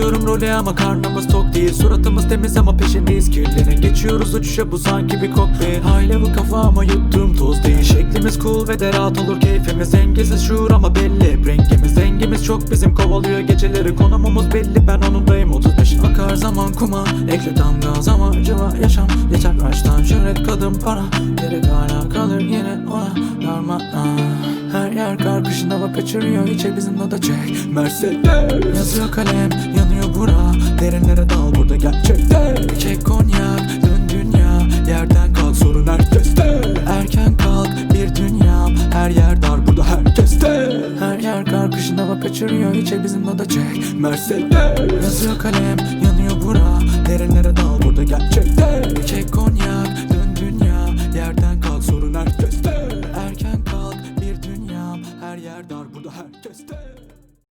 Giriyorum role ama karnımız tok değil. Suratımız temiz ama peşindeyiz. Kirlerin Geçiyoruz uçuşa. Bu sanki bir kokpit. High level kafa ama yuttuğum toz değil. Şeklimiz cool ve de rahat olur. Keyfimiz Dengesiz şuur ama belli. Rengimiz rengimiz çok bizim. Kovalıyor geceleri. Konumumuz belli. Ben onundayım. 35 Akar zaman kuma. Ekle damga zaman cıva yaşam. Geçer baştan şöhret kadın para. Geri hala kalır yine ona Her yer kar kışın hava kaçırıyor içe bizim da çek. Mercedes. Yazıyor kalem yanıyor bura. Derinlere dal burada gerçekte Çek konyak dön dünya. Yerden kalk sorun herkeste. Erken kalk bir dünya. Her yer dar burada herkeste. Her yer kar kışın hava kaçırıyor içe bizim da çek. Mercedes. Yazıyor kalem Her yer dar. Burada herkeste